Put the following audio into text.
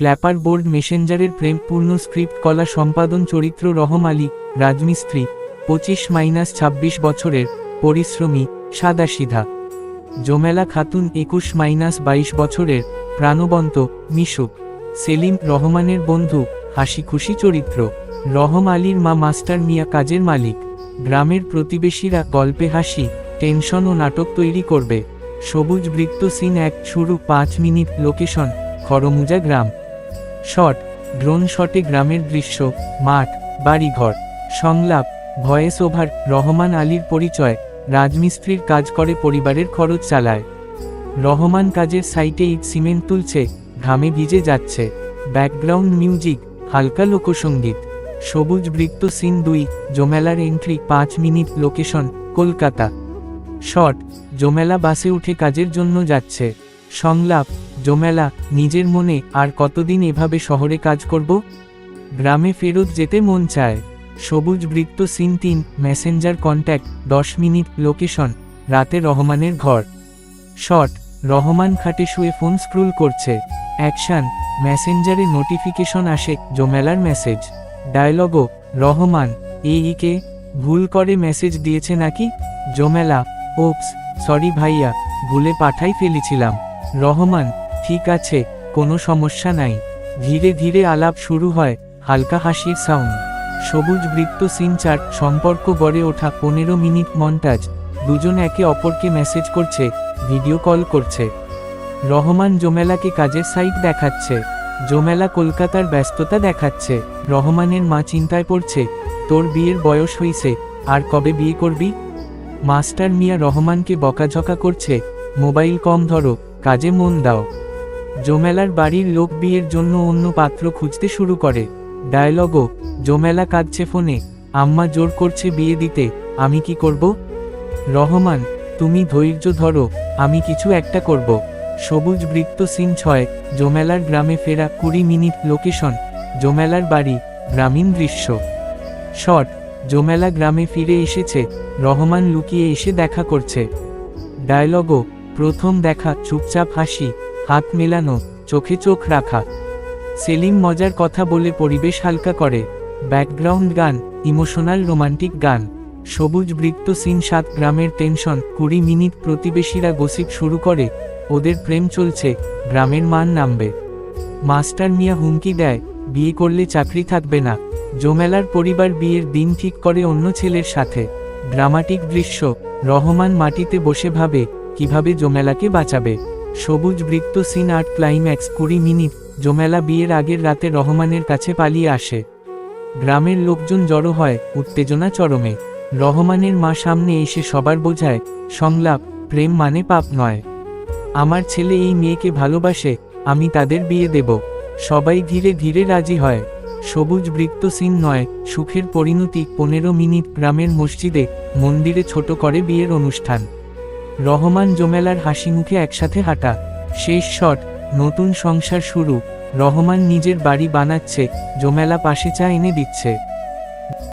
Clapper board মেসেঞ্জারের প্রেমপূর্ণ script কলা সম্পাদন চরিত্র রহম আলী, রাজমিস্ত্রি, পঁচিশ মাইনাস ছাব্বিশ বছরের, পরিশ্রমী, সাদাসিধা। জোমেলা খাতুন একুশ মাইনাস বাইশ বছরের, প্রাণবন্ত, মিশুক। সেলিম রহমানের বন্ধু হাসি খুশি চরিত্র। রহম আলীর মা মাস্টার মিয়া কাজের মালিক। গ্রামের প্রতিবেশীরা গল্পে হাসি, টেনশন ও নাটক তৈরি করবে। সবুজ বৃত্ত সিন এক, শুরু পাঁচ মিনিট, লোকেশন, খরমুজা গ্রাম। শট, ড্রোন শটে গ্রামের দৃশ্য, মাঠ, বাড়িঘর, সংলাপ, ভয়েস ওভার, রহমান আলীর পরিচয়, রাজমিস্ত্রির কাজ করে পরিবারের খরচ চালায়। রহমান কাজের সাইটে ইট সিমেন্ট তুলছে, ঘামে ভিজে যাচ্ছে। ব্যাকগ্রাউন্ড মিউজিক, হালকা লোকসঙ্গীত সবুজ বৃত্ত সিন দুই, জোমেলার এন্ট্রি, পাঁচ minute, location, Kolkata. Shot, Jomela বাসে উঠে কাজের জন্য যাচ্ছে। সংলাপ, জোমেলা, নিজের মনে আর কতদিন এভাবে শহরে কাজ করব? গ্রামে ফেরত যেতে মন চায়। সবুজ বৃত্ত সিন তিন, মেসেঞ্জার কন্ট্যাক্ট, দশ মিনিট, লোকেশন, রাতে রহমানের ঘর। শট, রহমান খাটে শুয়ে ফোন স্ক্রুল করছে। অ্যাকশন, মেসেঞ্জারে নোটিফিকেশন আসে, জোমেলার মেসেজ। ডায়লগো রহমান এইকে ভুল করে মেসেজ দিয়েছে নাকি? জোমেলা, ওপস, সরি ভাইয়া, ভুলে পাঠাই ফেলেছিলাম। রহমান, ঠিক আছে, কোনো সমস্যা নাই। ধীরে ধীরে আলাপ শুরু হয়, হালকা হাসির সাউন্ড সবুজ বৃত্ত সিন চার, সম্পর্ক গড়ে ওঠা, পনেরো মিনিট মন্টাজ দুজন একে অপরকে মেসেজ করছে ভিডিও কল করছে। রহমান জোমেলাকে কাজের সাইট দেখাচ্ছে। জোমেলা কলকাতার ব্যস্ততা দেখাচ্ছে। রহমানের মা চিন্তায় পড়ছে, তোর বিয়ের বয়স হইছে, আর কবে বিয়ে করবি? মাস্টার মিয়া রহমানকে বকাঝকা করছে, মোবাইল কম ধরো। কাজে মন দাও। জোমেলার বাড়ির লোক বিয়ের জন্য অন্য পাত্র খুঁজতে শুরু করে। ডায়লগো জোমেলা কাঁদছে ফোনে, আম্মা জোর করছে বিয়ে দিতে, আমি কি করব? রহমান, তুমি ধৈর্য ধরো, আমি কিছু একটা করব। সবুজ বৃত্ত সিন ছয়, জোমেলার গ্রামে ফেরা কুড়ি মিনিট লোকেশন, জোমেলার বাড়ি, গ্রামীণ দৃশ্য। শট, জোমেলা গ্রামে ফিরে এসেছে, রহমান লুকিয়ে এসে দেখা করছে। ডায়লগো প্রথম দেখা, চুপচাপ হাসি, হাত মেলানো, চোখে চোখ রাখা। সেলিম মজার কথা বলে পরিবেশ হালকা করে। ব্যাকগ্রাউন্ড গান, ইমোশনাল রোমান্টিক গান। সবুজ বৃত্ত সিন, সাত গ্রামের টেনশন, কুড়ি মিনিট প্রতিবেশীরা গসিপ শুরু করে। ওদের প্রেম চলছে, গ্রামের মান নামবে। মাস্টার মিয়া হুমকি দেয়, বিয়ে করলে চাকরি থাকবে না। জোমেলার পরিবার বিয়ের দিন ঠিক করে অন্য ছেলের সাথে। ড্রামাটিক দৃশ্য, রহমান মাটিতে বসে ভাবে কীভাবে জোমেলাকে বাঁচাবে? সবুজ বৃত্ত সিন আর্ট ক্লাইম্যাক্স কুড়ি মিনিট, জোমেলা বিয়ের আগের রাতে রহমানের কাছে পালিয়ে আসে। গ্রামের লোকজন জড়ো হয়, উত্তেজনা চরমে। রহমানের মা সামনে এসে সবার বোঝায়, সংলাপ, প্রেম মানে পাপ নয়। আমার ছেলে এই মেয়েকে ভালোবাসে, আমি তাদের বিয়ে দেব। সবাই ধীরে ধীরে রাজি হয়। সবুজ বৃত্ত সিন নয়, সুখের পরিণতি, পনেরো মিনিট গ্রামের মসজিদে, মন্দিরে ছোট করে বিয়ের অনুষ্ঠান। রহমান জোমেলার হাসি মুখে একসাথে হাঁটা। শেষ শট, নতুন সংসার শুরু। রহমান নিজের বাড়ি বানাচ্ছে, জোমেলা পাশে চা এনে দিচ্ছে।